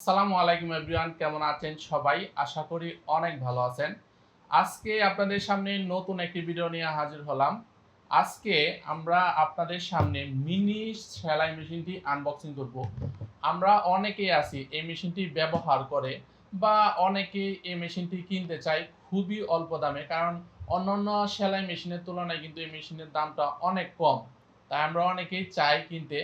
আসসালামু আলাইকুম এভরিওয়ান, কেমন আছেন সবাই? আশা করি অনেক ভালো আছেন। আজকে আপনাদের সামনে নতুন একটি ভিডিও নিয়ে হাজির হলাম। আজকে আমরা আপনাদের সামনে মিনি সেলাই মেশিনটি আনবক্সিং করব। আমরা অনেকেই আছি এই মেশিনটি ব্যবহার করে বা অনেকেই এই মেশিনটি কিনতে চাই খুবই অল্প দামে, কারণ অন্যান্য সেলাই মেশিনের তুলনায় কিন্তু এই মেশিনের দামটা অনেক কম। তাই আমরা অনেকেই চাই কিনতে।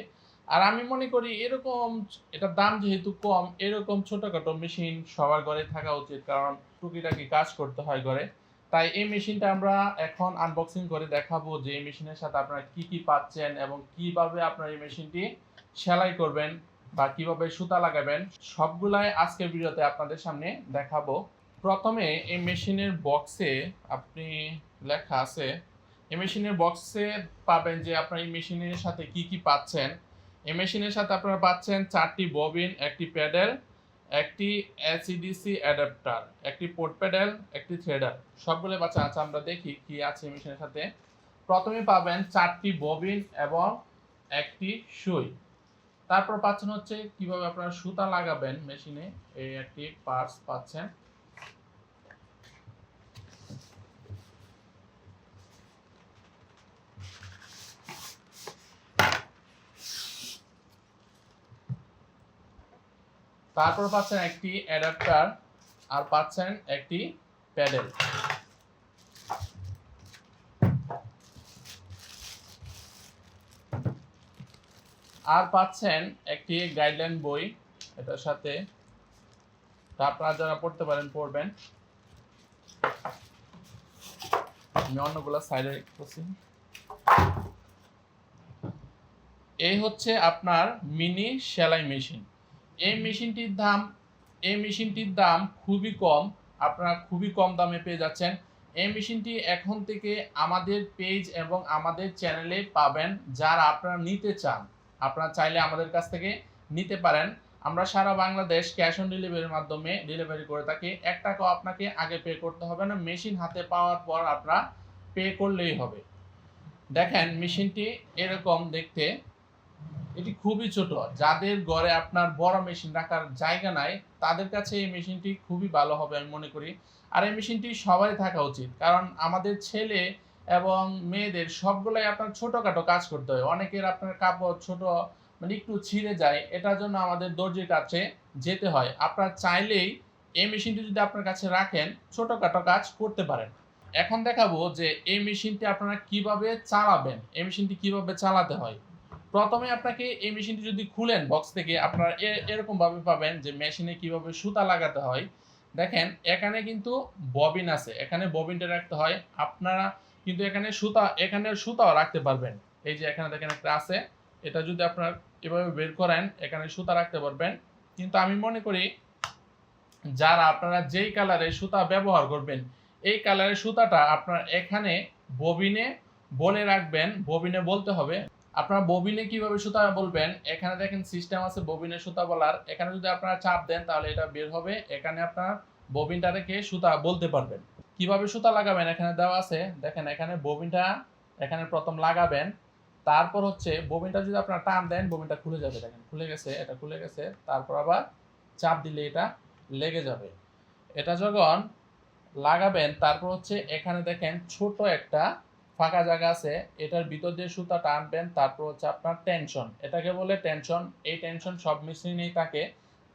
আর আমি মনে করি এরকম এটার দাম যেহেতু কম, এরকম ছোটখাটো মেশিন সবার ঘরে থাকা উচিত, কারণ টুকিটাকি কাজ করতে হয় ঘরে। তাই এই মেশিনটা আমরা এখন আনবক্সিং করে দেখাবো যে এই মেশিনের সাথে আপনারা কি কি পাচ্ছেন এবং কীভাবে আপনারা এই মেশিনটি সেলাই করবেন বা কীভাবে সুতা লাগাবেন, সবগুলাই আজকের ভিডিওতে আপনাদের সামনে দেখাবো। প্রথমে এই মেশিনের বক্সে আপনি লেখা আছে, এই মেশিনের বক্সে পাবেন যে আপনার এই মেশিনের সাথে কি কি পাচ্ছেন। এই মেশিনের সাথে আপনারা পাচ্ছেন চারটি ববিন, একটি প্যাডেল, একটি এসিডিসি অ্যাডাপ্টার, একটি পোর্ট প্যাডেল, একটি থ্রেডার। সবগুলো পাচ্ছেন আচ্ছা আমরা দেখি কি আছে মেশিনের সাথে। প্রথমে পাবেন চারটি ববিন এবং একটি সুই। তারপর পাচ্ছেন হচ্ছে কীভাবে আপনারা সুতা লাগাবেন মেশিনে, এই একটি পার্টস পাচ্ছেন। তারপর পাচ্ছেন একটি অ্যাডাপ্টার আর পাচ্ছেন একটি প্যাডেল। আর পাচ্ছেন একটি গাইডলাইন বই, এটার সাথে। আপনারা যারা পড়তে পারেন, পড়বেন। আমি অন্যগুলো সাইডে করছি এই হচ্ছে আপনার মিনি সেলাই মেশিন। এই মেশিনটির দাম, এই মেশিনটির দাম খুবই কম, আপনারা খুবই কম দামে পেয়ে যাচ্ছেন। এই মেশিনটি এখন থেকে আমাদের পেজ এবং আমাদের চ্যানেলে পাবেন যারা আপনারা নিতে চান। আপনারা চাইলে আমাদের কাছ থেকে নিতে পারেন। আমরা সারা বাংলাদেশ ক্যাশ অন ডেলিভারির মাধ্যমে ডেলিভারি করে থাকি। এক টাকাও আপনাকে আগে পে করতে হবে না। মেশিন হাতে পাওয়ার পর আপনারা পে করলেই হবে। দেখেন, মেশিনটি এরকম দেখতে। এটি খুবই ছোট। যাদের ঘরে আপনার বড় মেশিন রাখার জায়গা নাই, তাদের কাছে এই মেশিনটি খুবই ভালো হবে আমি মনে করি। আর এই মেশিনটি সবাই থাকা উচিত। কারণ আমাদের ছেলে এবং মেয়েদের সবগুলাই আপনার ছোটোখাটো কাজ করতে হয়। অনেকের আপনার কাপড় ছোট মানে একটু ছিঁড়ে যায়। এটার জন্য আমাদের দর্জির কাছে যেতে হয়। আপনার চাইলেই এই মেশিনটি যদি আপনার কাছে রাখেন, ছোটোখাটো কাজ করতে পারেন। এখন দেখাবো যে এই মেশিনটি আপনারা কীভাবে চালাবেন। এই মেশিনটি কীভাবে চালাতে হয়? প্রথমে আপনাকে এই মেশিনটি যদি খুলেন বক্স থেকে, আপনারা এ- এরকম ভাবে পাবেন যে মেশিনে কীভাবে সুতা লাগাতে হয়। দেখেন, এখানে কিন্তু ববিন আছে। এখানে ববিনটা রাখতে হয়। আপনারা কিন্তু এখানে সুতা, এখানে সুতাও রাখতে পারবেন। এই যে এখানে দেখেন একটা আছে। এটা যদি আপনার এভাবে বের করেন, এখানে সুতা রাখতে পারবেন। কিন্তু আমি মনে করি, যারা আপনারা যেই কালারের সুতা ব্যবহার করবেন, এই কালারের সুতাটা আপনার এখানে ববিনে বলে রাখবেন। ববিনে বলতে হবে। আপনারা ববিনে কীভাবে সুতা বলবেন? এখানে দেখেন সিস্টেম আছে ববিনে সুতা বলার। এখানে যদি আপনারা চাপ দেন, তাহলে এটা বের হবে। এখানে আপনার ববিনটা রেখে সুতা বলতে পারবেন। কীভাবে সুতা লাগাবেন? এখানে দেওয়া আছে, দেখেন এখানে ববিনটা এখানে প্রথম লাগাবেন। তারপর হচ্ছে ববিনটা যদি আপনারা টান দেন ববিনটা খুলে যাবে। দেখেন, খুলে গেছে, এটা খুলে গেছে। তারপর আবার চাপ দিলে এটা লেগে যাবে। এটা যখন লাগাবেন, তারপর হচ্ছে এখানে দেখেন ছোট একটা ফাঁকা জায়গা আছে, এটার ভিতর দিয়ে সুতা টানবেন, তারপর হচ্ছে আপনার টেনশন এটাকে বলে টেনশন এই টেনশন সব মেশিনেই থাকে।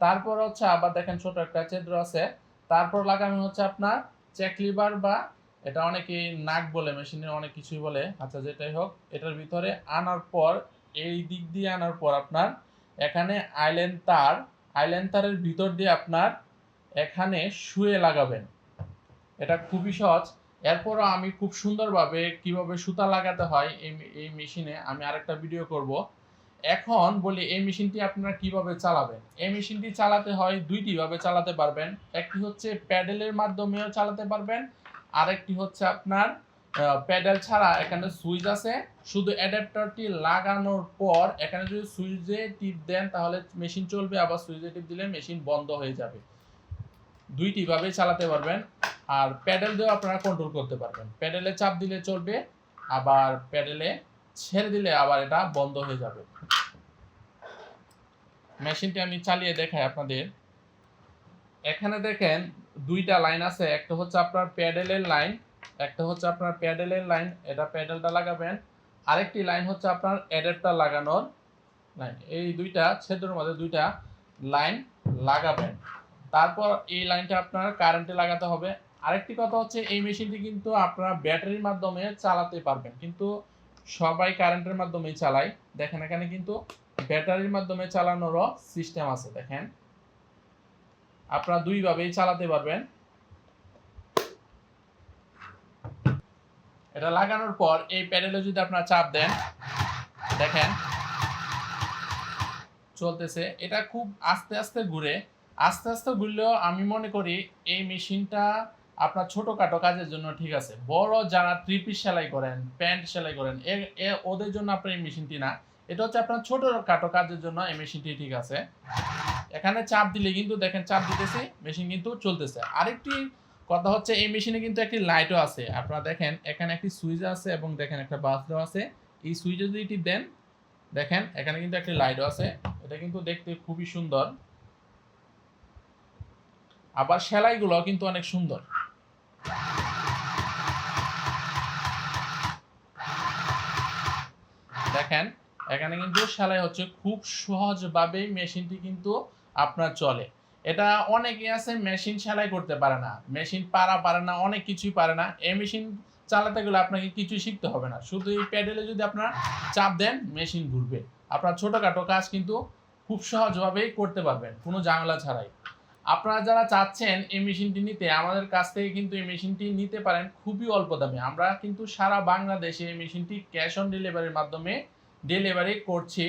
তারপর হচ্ছে আবার দেখেন ছোট একটা ছিদ্র আছে, তারপর লাগানো হচ্ছে আপনার চেক লিভার বা এটা অনেকে নাক বলে মেশিনে অনেক কিছুই বলে। আচ্ছা যেটাই হোক, এটার ভিতরে আনার পর, এই দিক দিয়ে আনার পর আপনার এখানে আইল্যান্ড তার আইল্যান্ড তারের ভিতর দিয়ে আপনার এখানে শুয়ে লাগাবেন। এটা খুবই সহজ। এরপরও আমি খুব সুন্দরভাবে কীভাবে সুতা লাগাতে হয় এই এই মেশিনে আমি আরেকটা ভিডিও করব। এখন বলি, এই মেশিনটি আপনারা কীভাবে চালাবেন? এই মেশিনটি চালাতে হয় দুইটি ভাবে চালাতে পারবেন। একটি হচ্ছে প্যাডেলের মাধ্যমেও চালাতে পারবেন, আরেকটি হচ্ছে আপনার প্যাডেল ছাড়া এখানে সুইচ আছে। শুধু অ্যাডাপ্টারটি লাগানোর পর এখানে যদি সুইচে টিপ দেন, তাহলে মেশিন চলবে, আবার সুইচে টিপ দিলে মেশিন বন্ধ হয়ে যাবে। দুইটি ভাবে চালাতে পারবেন। আর প্যাডেল দিয়েও আপনারা কন্ট্রোল করতে পারবেন। প্যাডেলে চাপ দিলে চলবে, আবার প্যাডেলে ছেড়ে দিলে আবার এটা বন্ধ হয়ে যাবে। মেশিনটি আমি চালিয়ে দেখাই আপনাদের। এখানে দেখেন দুইটা লাইন আছে, একটা হচ্ছে আপনার প্যাডেলের লাইন, একটা হচ্ছে আপনার প্যাডেলের লাইন, এটা প্যাডেলটা লাগাবেন। আরেকটি লাইন হচ্ছে আপনার অ্যাডাপ্টার লাগানোর লাইন। এই দুইটা ছেদ্রের মধ্যে দুইটা লাইন লাগাবেন। তারপর এই লাইনটা আপনার কারেন্টে লাগাতে হবে। আরেকটি কথা হচ্ছে, এই মেশিনটি কিন্তু আপনারা ব্যাটারির মাধ্যমে চালাতে পারবেন। কিন্তু সবাই কারেন্টের মাধ্যমেই চালায়। দেখেন এখানে কিন্তু ব্যাটারির মাধ্যমে চালানোরও সিস্টেম আছে, দেখেন। আপনারা দুইভাবেই চালাতে পারবেন। এটা লাগানোর পর এই প্যাডেলে যদি আপনারা চাপ দেন, দেখেন। চলতেছে। এটা খুব আস্তে আস্তে ঘুরে। আস্তে আস্তে ঘুরলেও আমি মনে করি এই মেশিনটা আপনার ছোটোখাটো কাজের জন্য ঠিক আছে। বড় যারা থ্রি পিস সেলাই করেন প্যান্ট সেলাই করেন, এ ওদের জন্য আপনার এই মেশিনটি না। এটা হচ্ছে আপনার ছোটোখাটো কাজের জন্য এই মেশিনটি ঠিক আছে। এখানে চাপ দিলে কিন্তু দেখেন, চাপ দিতেছি মেশিন কিন্তু চলতেছে। আরেকটি কথা হচ্ছে, এই মেশিনে কিন্তু একটি লাইটও আছে। আপনারা দেখেন, এখানে একটি সুইচ আছে এবং দেখেন একটা বাস আছে। এই সুইচে যদি টিপ দেন, দেখেন, এখানে কিন্তু একটি লাইটও আছে। এটা কিন্তু দেখতে খুবই সুন্দর। আবার সেলাইগুলো কিন্তু অনেক সুন্দর। দেখেন, এখানে কিন্তু সেলাই হচ্ছে খুব সহজভাবেই মেশিনটি কিন্তু আপনার চলে। এটা অনেকে আছে মেশিন সেলাই করতে পারে না, মেশিন পারা পারে না, অনেক কিছুই পারে না। এই মেশিন চালাতে গেলে আপনাকে কিছুই শিখতে হবে না। শুধু এই প্যাডেলে যদি আপনার চাপ দেন, মেশিন ঘুরবে। আপনার ছোটোখাটো কাজ কিন্তু খুব সহজভাবেই করতে পারবেন, কোনো ঝামেলা ছাড়াই। আপনারা যারা চাচ্ছেন এই মেশিনটি নিতে, আমাদের কাছ থেকে কিন্তু এই মেশিনটি নিতে পারেন খুবই অল্প দামে। আমরা কিন্তু সারা বাংলাদেশে এই মেশিনটি ক্যাশ অন ডেলিভারির মাধ্যমে ডেলিভারি করছি।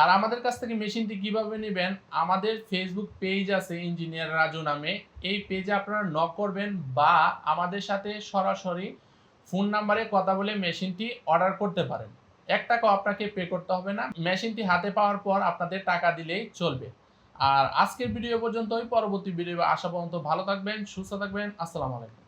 আর আমাদের কাছ থেকে মেশিনটি কীভাবে নেবেন, আমাদের ফেসবুক পেজ আছে ইঞ্জিনিয়ার রাজু নামে। এই পেজে আপনারা নক করবেন বা আমাদের সাথে সরাসরি ফোন নাম্বারে কথা বলে মেশিনটি অর্ডার করতে পারেন। এক টাকাও আপনাকে পে করতে হবে না। মেশিনটি হাতে পাওয়ার পর আপনাদের টাকা দিলেই চলবে। আর আজকের ভিডিও পর্যন্তই পরবর্তী ভিডিও আশা পর্যন্ত ভালো থাকবেন সুস্থ থাকবেন আসসালামু আলাইকুম।